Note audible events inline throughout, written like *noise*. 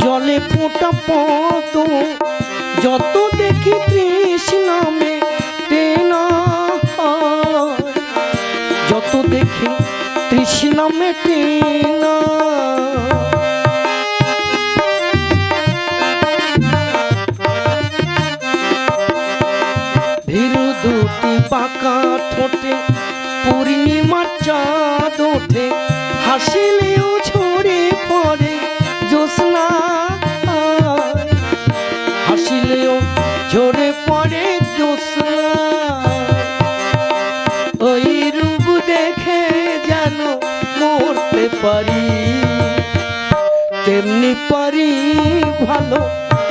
জলে ফোটা পত যত দেখি তৃষ্ণামে টেনা। যত দেখি তৃষ্ণামে টেনা ভীরু দুটি পাকা ঠোঁটে পূর্ণিমার চাঁদ ওঠে। হাসিলেও পারি, তেমনি পারি ভালো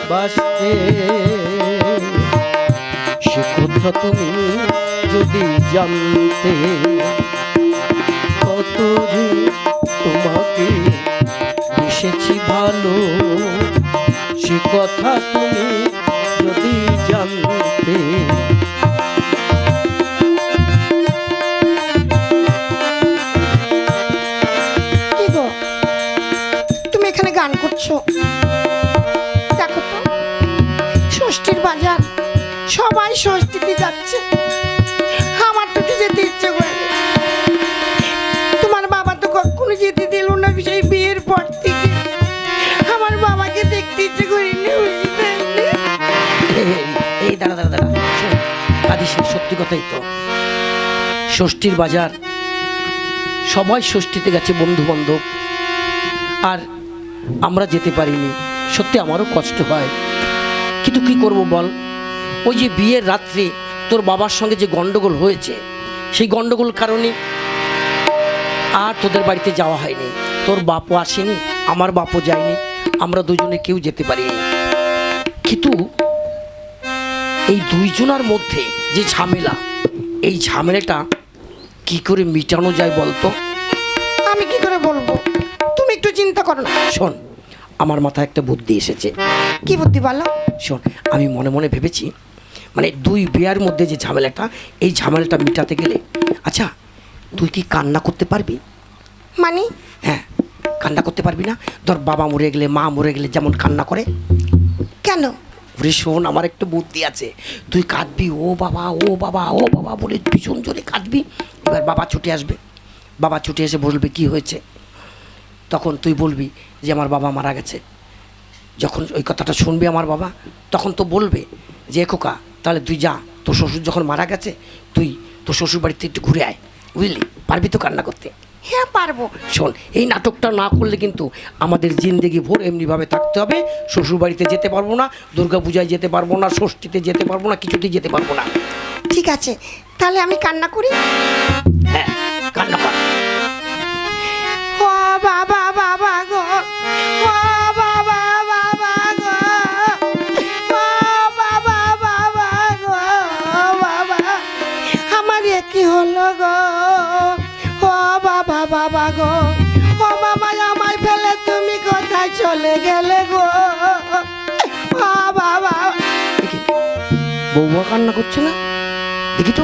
বাসতে সে কথা তুমি যদি জানতে কত যে তোমাকে এসেছি ভালো? সে কথা তুমি সত্যি কথাই তো। ষষ্ঠীর বাজার, সবাই ষষ্ঠীতে গেছে বন্ধু বান্ধব আর আমরা যেতে পারিনি, সত্যি আমারও কষ্ট হয়। কিন্তু কি করব বল? ওই যে বিয়ের রাত্রে তোর বাবার সঙ্গে যে গন্ডগোল হয়েছে, সেই গন্ডগোল কারণে আর তোদের বাড়িতে যাওয়া হয়নি। তোর বাপও আসেনি, আমার বাপও যায়নি, আমরা দুজনে কেউ যেতে পারিনি। কিন্তু এই দুইজনার মধ্যে যে ঝামেলা এই ঝামেলাটা কি করে মিটানো যায় বলতো? আমি কি করে বলব? তুমি একটু চিন্তা করো না। শোন আমার মাথায় একটা বুদ্ধি এসেছে। কি বুদ্ধি বলো? শোন আমি মনে মনে ভেবেছি মানে দুই বিয়ার মধ্যে যে ঝামেলাটা এই ঝামেলাটা মিটাতে গেলে আচ্ছা তুই কি কান্না করতে পারবি? মানে? হ্যাঁ কান্না করতে পারবি না। ধর বাবা মরে গেলে মা মরে গেলে যেমন কান্না করে। কেন? ওরে শোন, আমার একটা বুদ্ধি আছে। তুই কাঁদবি, ও বাবা ও বাবা ও বাবা বলে ভীষণ জোরে কাঁদবি। এবার বাবা ছুটে আসবে। বাবা ছুটে এসে বলবে, কি হয়েছে? তখন তুই বলবি যে, আমার বাবা মারা গেছে। যখন ওই কথাটা শুনবি আমার বাবা, তখন তো বলবে যে, খোকা, তাহলে তুই যা, তোর শ্বশুর যখন মারা গেছে, তুই তোর শ্বশুর বাড়িতে একটু ঘুরে আয়, বুঝলি? পারবি তো কান্না করতে? হ্যাঁ পারব। শোন এই নাটকটা না করলে কিন্তু আমাদের জিন্দেগি ভোর এমনিভাবে থাকতে হবে শ্বশুরবাড়িতে যেতে পারব না দুর্গাপূজায় যেতে পারব না ষষ্ঠীতে যেতে পারব না কিছুতেই যেতে পারব না। ঠিক আছে তাহলে আমি কান্না করি? হ্যাঁ কান্না কর। বৌমা কান্না করছে না? দেখি তো।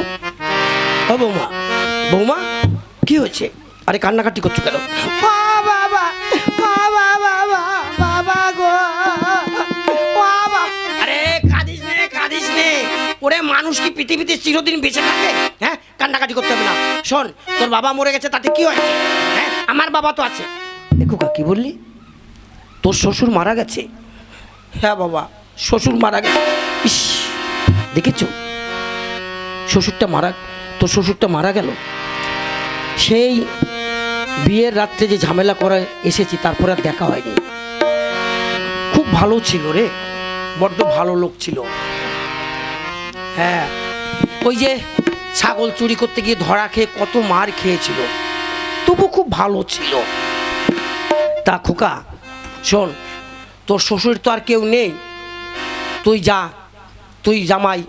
ও বৌমা বৌমা কি হয়েছে? আরে কান্নাকাটি করছ কেন? বাবা বাবা বাবা বাবা গো। বাবা। আরে কাঁদিস নে কাঁদিস নে। ওরে মানুষ কি পৃথিবীতে চিরদিন বেঁচে থাকে? হ্যাঁ কান্নাকাটি করতে হবে না। শোন তোর বাবা মরে গেছে তাতে কি হয়েছে? হ্যাঁ আমার বাবা তো আছে। দেখো কি বললি? তোর শ্বশুর মারা গেছে? হ্যাঁ বাবা শ্বশুর মারা গেছে। ইস। দেখেছ? শ্বশুরটা মারা, তোর শ্বশুরটা মারা গেল? সেই বিয়ের রাত্রে যে ঝামেলা করে এসেছি, তারপরে আর দেখা হয়নি। খুব ভালো ছিল রে, বড্ড ভালো লোক ছিল। হ্যাঁ ওই যে ছাগল চুরি করতে গিয়ে ধরা খেয়ে কত মার খেয়েছিল, তবু খুব ভালো ছিল। তা খোকা, শোন, তোর শ্বশুর তো আর কেউ নেই। তুই যা তুই জামাই,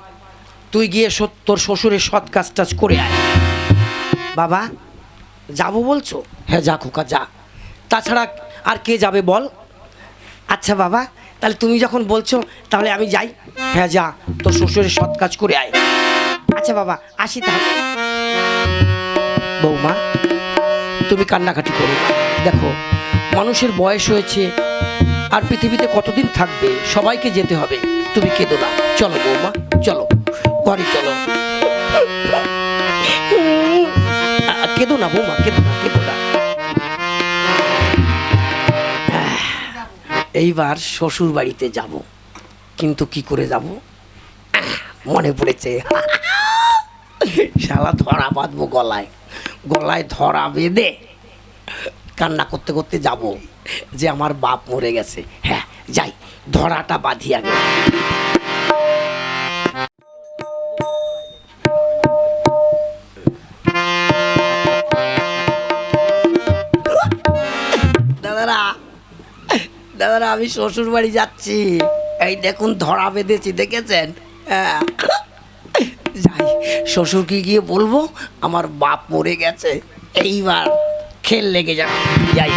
তুই গিয়ে সৎ- তোর শ্বশুরের সৎ কাজ টাজ করে আয়। বাবা, যাব বলছো? হ্যাঁ যা খোকা, যা। তাছাড়া আর কে যাবে বল? আচ্ছা বাবা, তাহলে তুমি যখন বলছো, তাহলে আমি যাই। হ্যাঁ যা, তোর শ্বশুরের সৎ কাজ করে আয়। আচ্ছা বাবা, আসি তাহলে। বৌমা, তুমি কান্নাকাটি করো দেখো, মানুষের বয়স হয়েছে আর পৃথিবীতে কতদিন থাকবে? সবাইকে যেতে হবে। তুমি কেঁদো না। চলো বৌমা, চলো। ঘরে চলো। কেঁদো না বৌমা, কেঁদো না কেঁদো না। এইবার শ্বশুর বাড়িতে যাব। কিন্তু কি করে যাব? মনে পড়েছে। শালা ধরা বাঁধবো গলায়। গলায় ধরা বেঁধে কান্না করতে করতে যাব। যে আমার বাপ মরে গেছে। হ্যাঁ যাই, ধরাটা বাঁধি আগে দাদারা দাদারা, আমি শ্বশুর বাড়ি যাচ্ছি। এই দেখুন, ধরা বেঁধেছি, দেখেছেন? হ্যাঁ। যাই শ্বশুরকে গিয়ে বলব? আমার বাপ মরে গেছে, এইবার খেল লেগে যাবে যাই।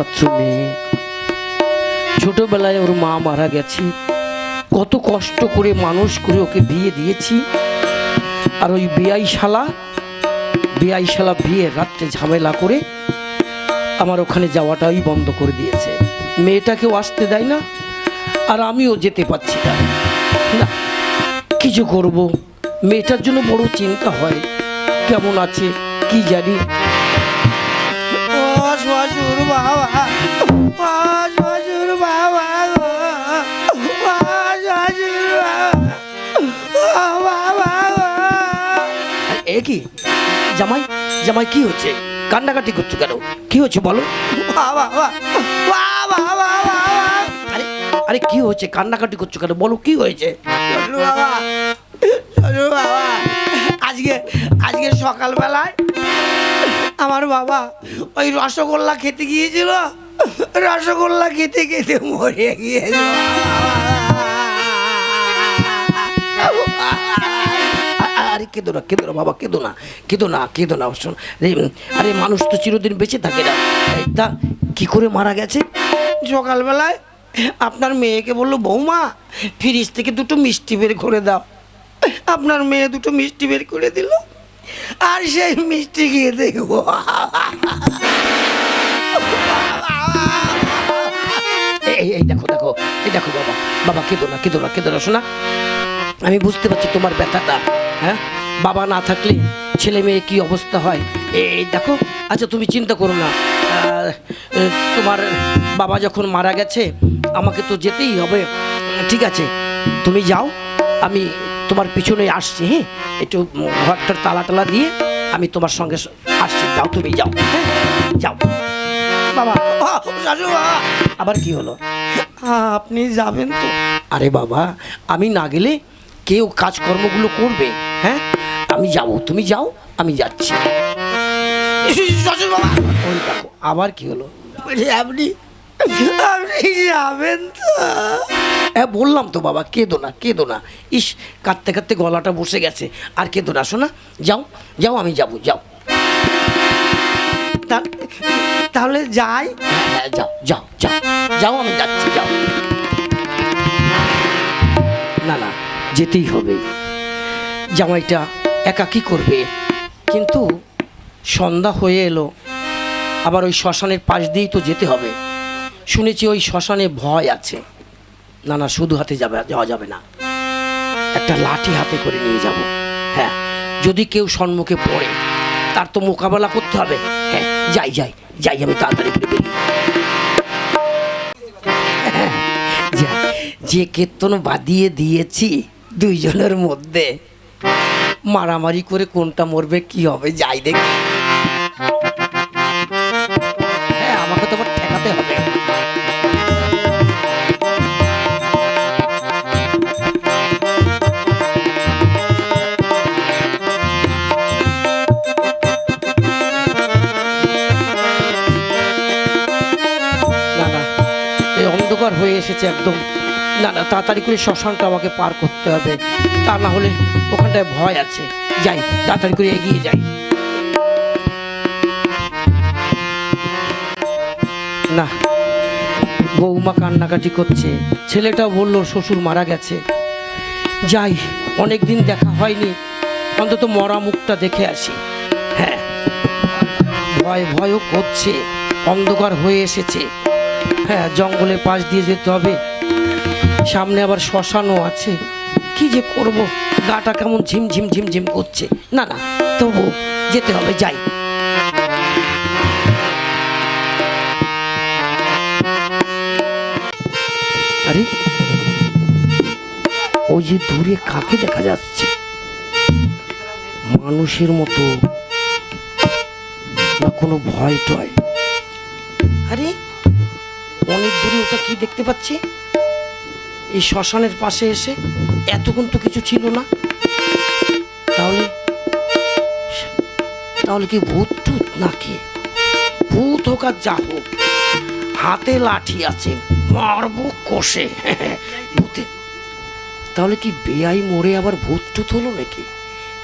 একমাত্র মেয়ে ছোটবেলায় ওর মা মারা গেছে। কত কষ্ট করে মানুষ করে ওকে বিয়ে দিয়েছি। আর ওই বিয়াই শালা বিয়াই শালা বিয়ের রাত্রে ঝামেলা করে আমার ওখানে যাওয়াটাই বন্ধ করে দিয়েছে। মেয়েটাকেও আসতে দেয় না, আর আমিও যেতে পারছি না। না কিছু করব? মেয়েটার জন্য বড় চিন্তা হয়, কেমন আছে, কি জানি। বাবা ও শ্বশুর বাবা গো। ও শ্বশুর বাবা ও বাবা গো। এ কি? জামাই জামাই কি হচ্ছে? কান্নাকাটি করছ কেন? কি হচ্ছে বলো? বাবা বাবা আরে আরে কি হয়েছে কান্নাকাটি করছ কেন? বলো কি হয়েছে? বাবা বাবা আজকে আজকে সকালবেলায় আমার বাবা ওই রসগোল্লা খেতে গিয়েছিল। রসগোল্লা খেতে খেতে মরে গিয়েছিল। আরে কেঁদো না কেঁদো না বাবা কেঁদো না কেঁদো না কেঁদো না শোন। আরে, মানুষ তো চিরদিন বেঁচে থাকে না। তা কি করে মারা গেছে? সকালবেলায় আপনার মেয়েকে বলল বৌমা ফ্রিজ থেকে দুটো মিষ্টি বের করে দাও। আপনার মেয়ে দুটো মিষ্টি বের করে দিল। আর সেই মিষ্টি গিয়ে দেখব। এই এই দেখো দেখো, এই দেখো বাবা বাবা কেঁদো না কেঁদো না কেঁদো না, শোনা। আমি বুঝতে পারছি তোমার ব্যথাটা হ্যাঁ? বাবা না থাকলে ছেলে মেয়ে কি অবস্থা হয়? এই দেখো আচ্ছা তুমি চিন্তা করো না। তোমার বাবা যখন মারা গেছে, আমাকে তো যেতেই হবে। ঠিক আছে, তুমি যাও, আমি তোমার পিছনে আসছি হ্যাঁ? একটু ঘরটার তালা টালা দিয়ে আমি তোমার সঙ্গে আসছি। যাও তুমি যাও হ্যাঁ? যাও। বাবা শাশু আবার কি হলো? আপনি যাবেন তো। আরে বাবা আমি না গেলে কেউ কাজকর্মগুলো করবে হ্যাঁ? আমি যাব তুমি যাও আমি যাচ্ছি। বাবা। ওই দেখো আবার কি হলো? আপনি আপনি যাবেন তো। হ্যাঁ বললাম তো বাবা কেঁদো না কেঁদো না। ইস কাঁদতে কাঁদতে গলাটা বসে গেছে। আর কেঁদো না শোনা যাও যাও আমি যাব যাও। তাহলে যাই। হ্যাঁ, যাও যাও যাও যাও আমি যাচ্ছি যাও। না না যেতেই হবে। জামাইটা একা কি করবে? কিন্তু সন্ধ্যা হয়ে এলো। আবার ওই শ্মশানের পাশ দিয়েই তো যেতে হবে। শুনেছি ওই শ্মশানে ভয় আছে। না না, শুধু হাতে যাবে, যাওয়া যাবে না। একটা লাঠি হাতে করে নিয়ে যাব। হ্যাঁ যদি কেউ সম্মুখে পড়ে, তার তো মোকাবেলা করতে হবে। হ্যাঁ যাই যাই যাই, আমি তাড়াতাড়ি করে বেরিয়ে যে কীর্তন বাদিয়ে দিয়েছি দুইজনের মধ্যে, মারামারি করে কোনটা মরবে, কি হবে, যাই দেখি। হয়ে এসেছে একদম। না না, তাড়াতাড়ি করে শ্মশানটা আমাকে পার করতে হবে। তা না হলে ওখানটায় ভয় আছে। যাই, তাড়াতাড়ি করে এগিয়ে যাই। না, বৌমা কান্নাকাটি করছে। ছেলেটাও বলল, শ্বশুর মারা গেছে। যাই অনেক দিন দেখা হয়নি। অন্তত মরা মুখটা দেখে আসি। হ্যাঁ ভয়, ভয়ও করছে। অন্ধকার হয়ে এসেছে। হ্যাঁ জঙ্গলের পাশ দিয়ে যেতে হবে। সামনে আবার শ্মশানও আছে। কি যে করব? গাটা কেমন ঝিমঝিম ঝিমঝিম করছে। না না তবু যেতে হবে, যাই। আরে, ওই যে দূরে কাকে দেখা যাচ্ছে? মানুষের মতো। না, কোনো ভয় টয় আরে অনেক দূরে ওটা কি দেখতে পাচ্ছি? এই শ্মশানের পাশে এসে এতক্ষণ তো কিছু ছিল না। তাহলে তাহলে কি ভূত টুত নাকি? ভূত হোক আর যা হোক, হাতে লাঠি আছে, মারবো কষে। ভূতে তাহলে কি বেআই মরে আবার ভূত টুত হলো নাকি?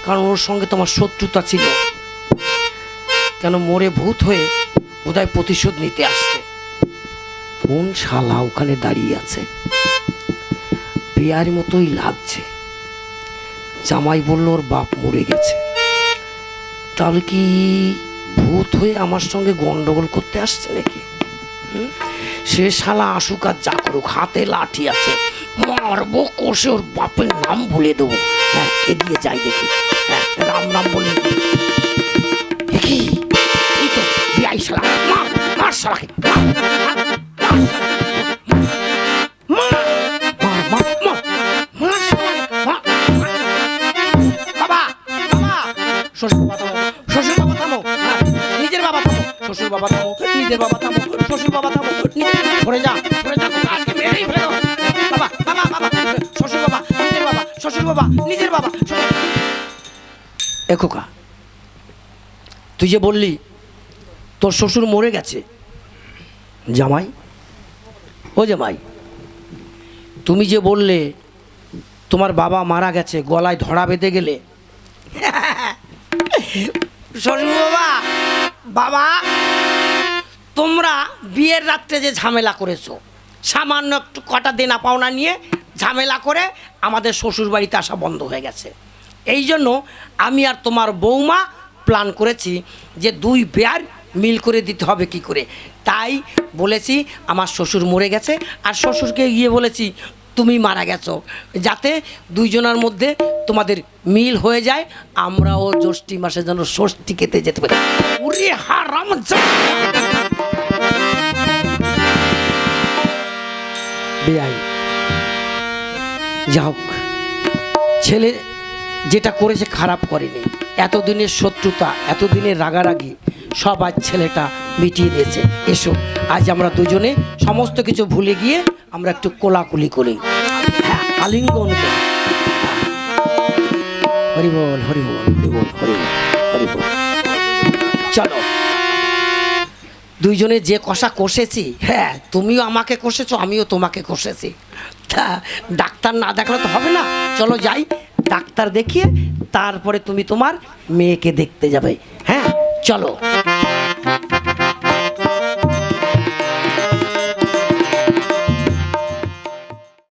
কারণ ওর সঙ্গে তোমার শত্রুতা ছিল। কেন মরে ভূত হয়ে বোধহয় প্রতিশোধ নিতে আসছে। কোন শালা ওখানে দাঁড়িয়ে আছে। পেয়ার মতোই লাগছে। জামাই বলল, ওর বাপ মরে গেছে। তাহলে কি ভূত হয়ে আমার সঙ্গে গন্ডগোল করতে আসছে নাকি? সে শালা আসুক আর যা করুক, হাতে লাঠি আছে। মারবো, কষে ওর বাপের নাম বলে দেবো। হ্যাঁ এগিয়ে যাই দেখি। হ্যাঁ রাম রাম বলে। দেখি। এই তো বিয়াই শালা, মার মার শালাকে বাবা থামো নিজের বাবা থামো শ্বশুর বাবা থামো। সরে যা সরে যা শ্বশুর বাবা নিজের বাবা শ্বশুর বাবা, নিজের বাবা একোকা তুই যে বললি, তোর শ্বশুর মরে গেছে। জামাই, ও জামাই, তুমি যে বললে, তোমার বাবা মারা গেছে, গলায় ধরা বেঁধে গেলে। *laughs* শ্বশুর বাবা বাবা, তোমরা বিয়ের রাত্রে যে ঝামেলা করেছ, সামান্য একটু কটা দেনা পাওনা নিয়ে ঝামেলা করে আমাদের শ্বশুর বাড়িতে আসা বন্ধ হয়ে গেছে। এই জন্য আমি আর তোমার বৌমা প্ল্যান করেছি যে দুই বেয়ার মিল করে দিতে হবে কি করে। তাই বলেছি, আমার শ্বশুর মরে গেছে, আর শ্বশুরকে গিয়ে বলেছি তুমি মারা গেছো। যাতে দুইজনের মধ্যে তোমাদের মিল হয়ে যায়, আমরাও জ্যৈষ্ঠী মাসে যেন ষষ্ঠী খেতে যেতে পারি। বেআই যা হোক, ছেলে যেটা করেছে খারাপ করেনি। এতদিনের শত্রুতা, এতদিনের রাগারাগি, সব আজ ছেলেটা মিটিয়ে দিয়েছে। এসো, আজ আমরা দুজনে সমস্ত কিছু ভুলে গিয়ে আমরা একটু কোলাকুলি করি। হ্যাঁ আলিঙ্গন করি। হরিবল হরিবল হরিবল হরিবল হরিবল চলো। দুইজনে যে কষা কষেছি হ্যাঁ তুমিও আমাকে কষেছো, আমিও তোমাকে কষেছি। তা, ডাক্তার না দেখালে তো হবে না। চলো যাই, ডাক্তার দেখিয়ে তারপরে তুমি তোমার মেয়েকে দেখতে যাবে। হ্যাঁ চলো।